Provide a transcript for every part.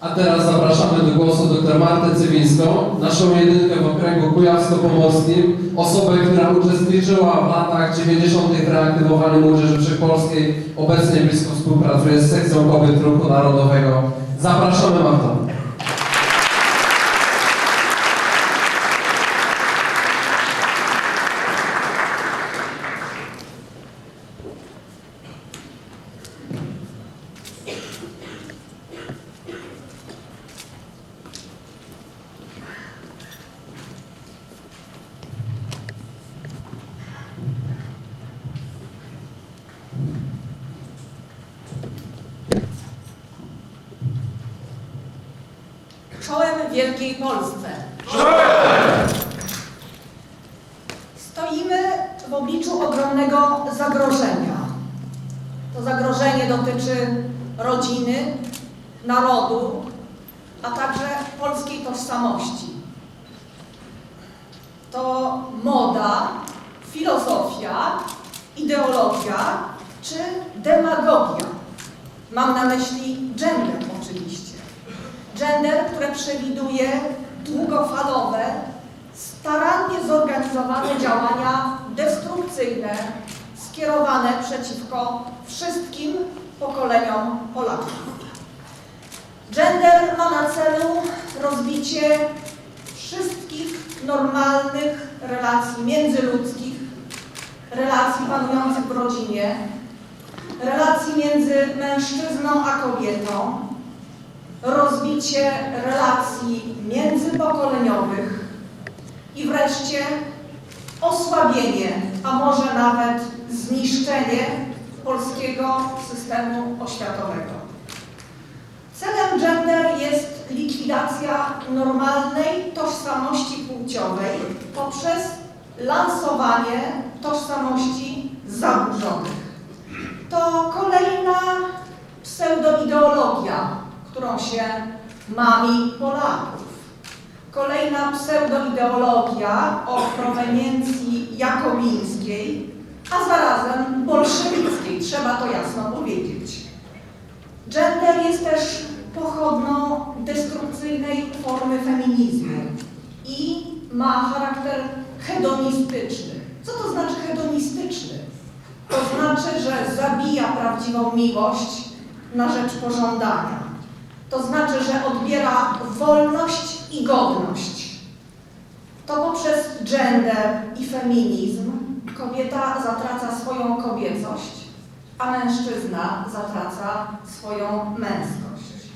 A teraz zapraszamy do głosu dr Martę Cywińską, naszą jedynkę w okręgu kujawsko-pomorskim, osobę, która uczestniczyła w latach 90. w reaktywowaniu Młodzieży Wszechpolskiej, obecnie blisko współpracuje z sekcją kobiet Ruchu Narodowego. Zapraszamy Martę. Czołem Wielkiej Polsce. Stoimy w obliczu ogromnego zagrożenia. To zagrożenie dotyczy rodziny, narodu, a także polskiej tożsamości. To moda, filozofia, ideologia czy demagogia. Mam na myśli gender oczywiście. Gender, które przewiduje długofalowe, starannie zorganizowane działania destrukcyjne skierowane przeciwko wszystkim pokoleniom Polaków. Gender ma na celu rozbicie wszystkich normalnych relacji międzyludzkich, relacji panujących w rodzinie, relacji między mężczyzną a kobietą, rozbicie relacji międzypokoleniowych i wreszcie osłabienie, a może nawet zniszczenie polskiego systemu oświatowego. Celem gender jest likwidacja normalnej tożsamości płciowej poprzez lansowanie tożsamości zaburzonych. To kolejna pseudoideologia, którą się mami Polaków. Kolejna pseudoideologia o proweniencji jakobińskiej, a zarazem bolszewickiej, trzeba to jasno powiedzieć. Gender jest też pochodną destrukcyjnej formy feminizmu i ma charakter hedonistyczny. Co to znaczy hedonistyczny? To znaczy, że zabija prawdziwą miłość na rzecz pożądania. To znaczy, że odbiera wolność i godność. To poprzez gender i feminizm kobieta zatraca swoją kobiecość, a mężczyzna zatraca swoją męskość.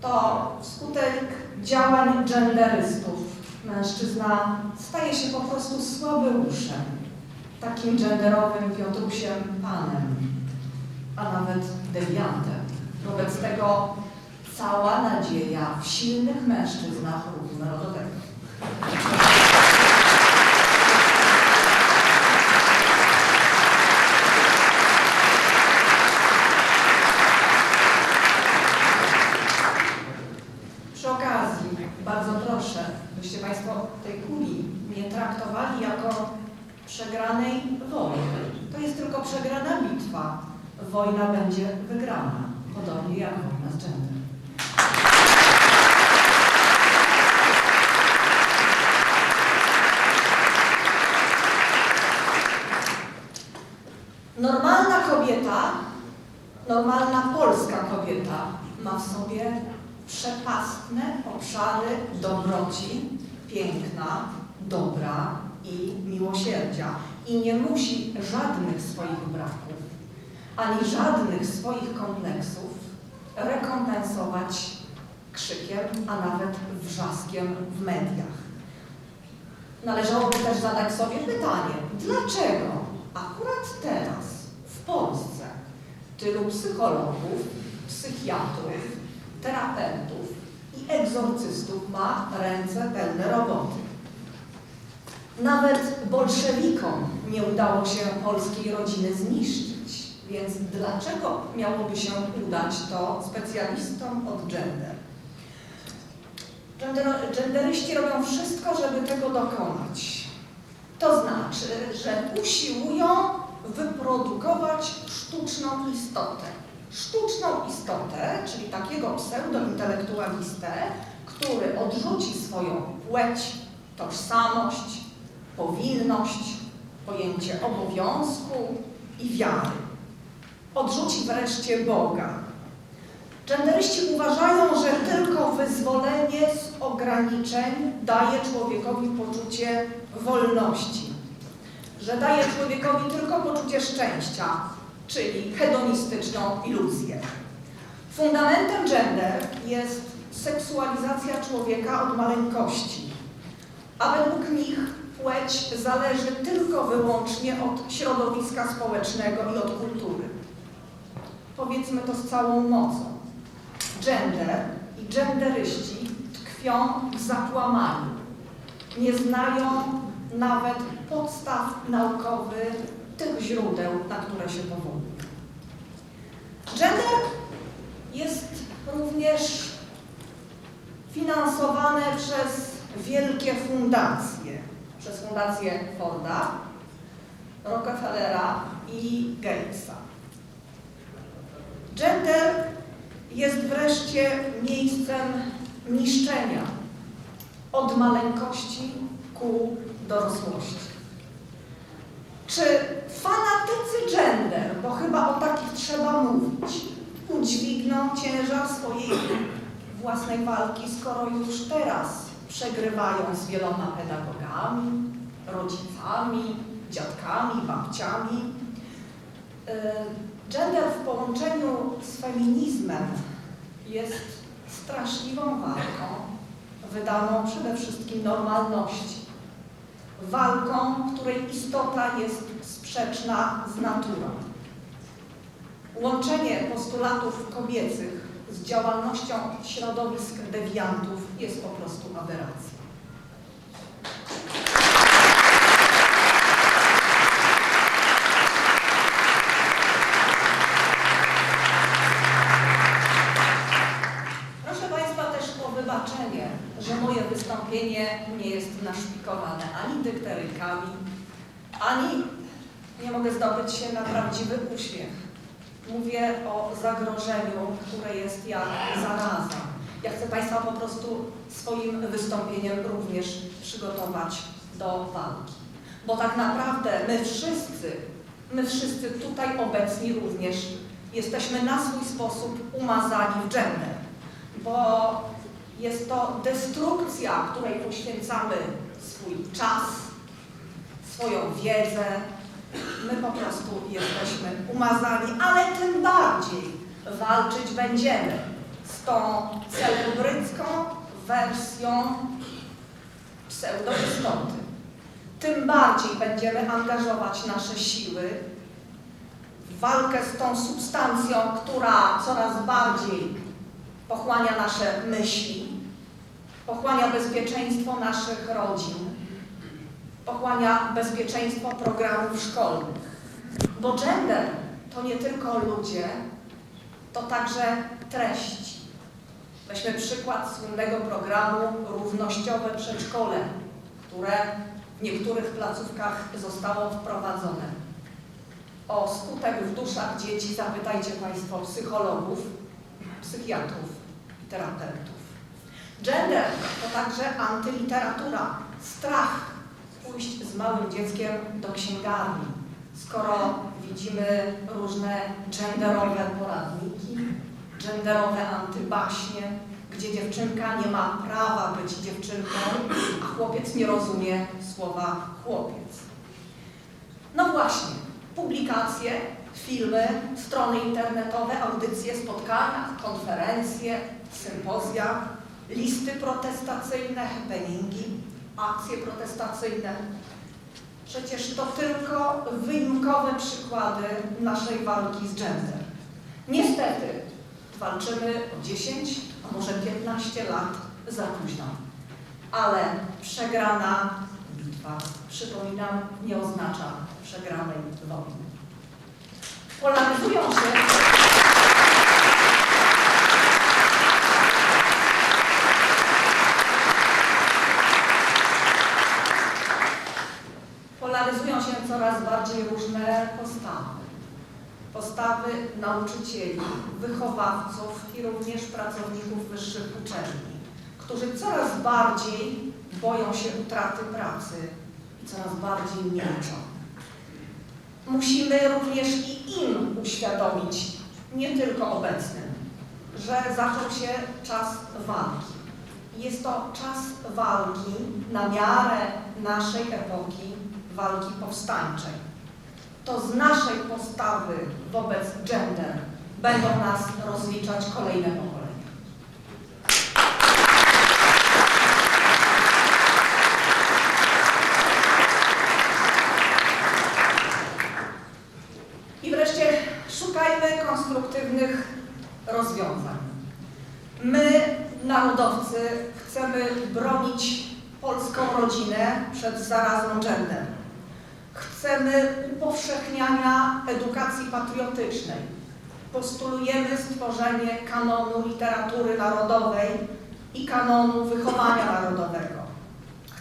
To wskutek działań genderystów mężczyzna staje się po prostu słabeuszem, takim genderowym wiodrusiem panem, a nawet dewiantem. Wobec tego cała nadzieja w silnych mężczyznach ruchu narodowego. Przy okazji, bardzo proszę, byście Państwo tej kuli nie traktowali jako przegranej wojny. To jest tylko przegrana bitwa. Wojna będzie wygrana, podobnie jak wojna z genderem. Normalna kobieta, normalna polska kobieta ma w sobie przepastne obszary dobroci, piękna, dobra i miłosierdzia i nie musi żadnych swoich braków, ani żadnych swoich kompleksów rekompensować krzykiem, a nawet wrzaskiem w mediach. Należałoby też zadać sobie pytanie, dlaczego akurat teraz w Polsce tylu psychologów, psychiatrów, terapeutów i egzorcystów ma ręce pełne roboty. Nawet bolszewikom nie udało się polskiej rodziny zniszczyć, więc dlaczego miałoby się udać to specjalistom od gender? Gender- Genderyści robią wszystko, żeby tego dokonać. To znaczy, że usiłują wyprodukować sztuczną istotę. sztuczną istotę, czyli takiego pseudointelektualistę, który odrzuci swoją płeć, tożsamość, powinność, pojęcie obowiązku i wiary. Odrzuci wreszcie Boga. Genderyści uważają, że tylko wyzwolenie z ograniczeń daje człowiekowi poczucie wolności, że daje człowiekowi tylko poczucie szczęścia, czyli hedonistyczną iluzję. Fundamentem gender jest seksualizacja człowieka od maleńkości, a według nich płeć zależy tylko wyłącznie od środowiska społecznego i od kultury. Powiedzmy to z całą mocą. Gender i genderyści tkwią w zakłamaniu. Nie znają nawet podstaw naukowych tych źródeł, na które się powołują. Gender jest również finansowane przez wielkie fundacje, przez fundację Forda, Rockefellera i Gatesa. Gender jest wreszcie miejscem niszczenia od maleńkości ku dorosłości. Czy fanatycy gender, bo chyba o takich trzeba mówić, udźwigną ciężar swojej własnej walki, skoro już teraz przegrywają z wieloma pedagogami, rodzicami, dziadkami, babciami? Yy, Gender w połączeniu z feminizmem jest straszliwą walką, wydaną przede wszystkim normalności. Walką, której istota jest sprzeczna z naturą. Łączenie postulatów kobiecych z działalnością środowisk dewiantów jest po prostu aberracją. Proszę Państwa też o wybaczenie, że moje wystąpienie nie jest naszpikowane ani dykterykami, ani nie mogę zdobyć się na prawdziwy uśmiech. Mówię o zagrożeniu, które jest jak zaraza. Ja chcę Państwa po prostu swoim wystąpieniem również przygotować do walki. Bo tak naprawdę my wszyscy, my wszyscy tutaj obecni również jesteśmy na swój sposób umazani w gender bo jest to destrukcja, której poświęcamy swój czas, swoją wiedzę. My po prostu jesteśmy umazani, ale tym bardziej walczyć będziemy z tą celebrycką wersją pseudoistoty. Tym bardziej będziemy angażować nasze siły w walkę z tą substancją, która coraz bardziej pochłania nasze myśli, pochłania bezpieczeństwo naszych rodzin, pochłania bezpieczeństwo programów szkolnych. Bo gender to nie tylko ludzie, to także treść. Weźmy przykład słynnego programu Równościowe Przedszkole, które w niektórych placówkach zostało wprowadzone. O skutek w duszach dzieci zapytajcie Państwo psychologów, psychiatrów i terapeutów. Gender to także antyliteratura, strach pójść z małym dzieckiem do księgarni, skoro widzimy różne genderowe poradniki, genderowe antybaśnie, gdzie dziewczynka nie ma prawa być dziewczynką, a chłopiec nie rozumie słowa chłopiec. No właśnie, publikacje, filmy, strony internetowe, audycje, spotkania, konferencje, sympozja, listy protestacyjne, happeningi, akcje protestacyjne. Przecież to tylko wyjątkowe przykłady naszej walki z gender. Niestety walczymy o 10, a może 15 lat za późno. Ale przegrana bitwa, przypominam, nie oznacza przegranej wojny. Polaryzują się polaryzują się coraz bardziej różne postawy. Postawy nauczycieli, wychowawców i również pracowników wyższych uczelni, którzy coraz bardziej boją się utraty pracy i coraz bardziej milczą. Musimy również i im uświadomić, nie tylko obecnym, że zaczął się czas walki. Jest to czas walki na miarę naszej epoki, walki powstańczej. To z naszej postawy wobec gender będą nas rozliczać kolejne pokolenia. I wreszcie szukajmy konstruktywnych rozwiązań. My, narodowcy, chcemy bronić polską rodzinę przed zarazą gender. Chcemy upowszechniania edukacji patriotycznej. Postulujemy stworzenie kanonu literatury narodowej i kanonu wychowania narodowego.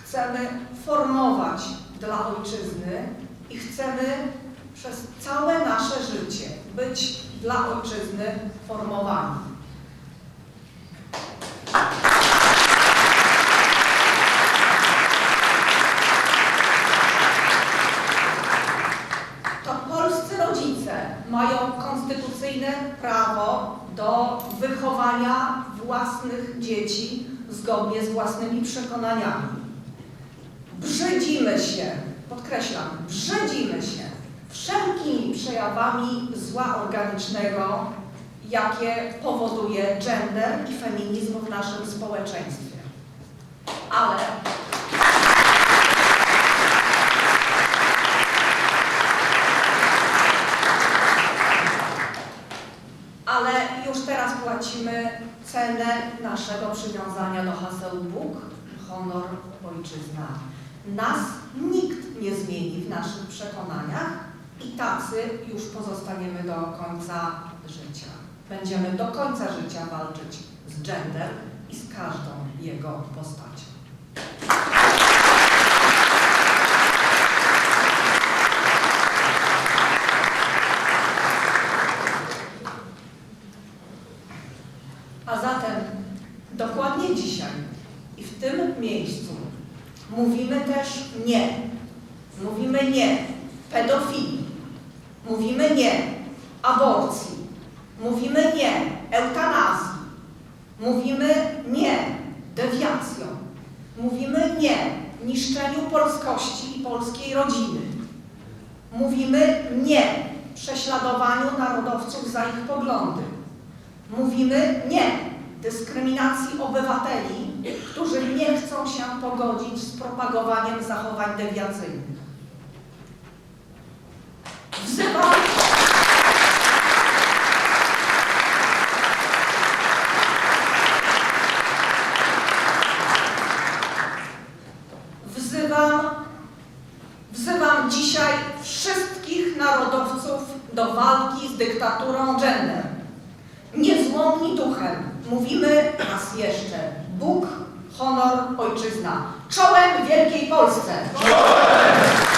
Chcemy formować dla ojczyzny i chcemy przez całe nasze życie być dla ojczyzny formowani. To polscy rodzice mają konstytucyjne prawo do wychowania własnych dzieci zgodnie z własnymi przekonaniami. Brzydzimy się, podkreślam, brzydzimy się wszelkimi przejawami zła organicznego, jakie powoduje gender i feminizm w naszym społeczeństwie. Ale ale już teraz płacimy cenę naszego przywiązania do haseł Bóg, honor, ojczyzna. Nas nikt nie zmieni w naszych przekonaniach i tacy już pozostaniemy do końca życia. Będziemy do końca życia walczyć z gender i z każdą jego postacią. A zatem dokładnie dzisiaj i w tym miejscu mówimy też nie. Mówimy nie pedofilii. Mówimy nie aborcji. Mówimy nie eutanazji. Mówimy nie dewiacjom. Mówimy nie niszczeniu polskości i polskiej rodziny. Mówimy nie prześladowaniu narodowców za ich poglądy. Mówimy nie dyskryminacji obywateli, którzy nie chcą się pogodzić z propagowaniem zachowań dewiacyjnych. Wzywam, wzywam, wzywam dzisiaj wszystkich narodowców do walki z dyktaturą gender złomni duchem. Mówimy raz jeszcze. Bóg, honor, ojczyzna. Czołem Wielkiej Polsce! Czołem!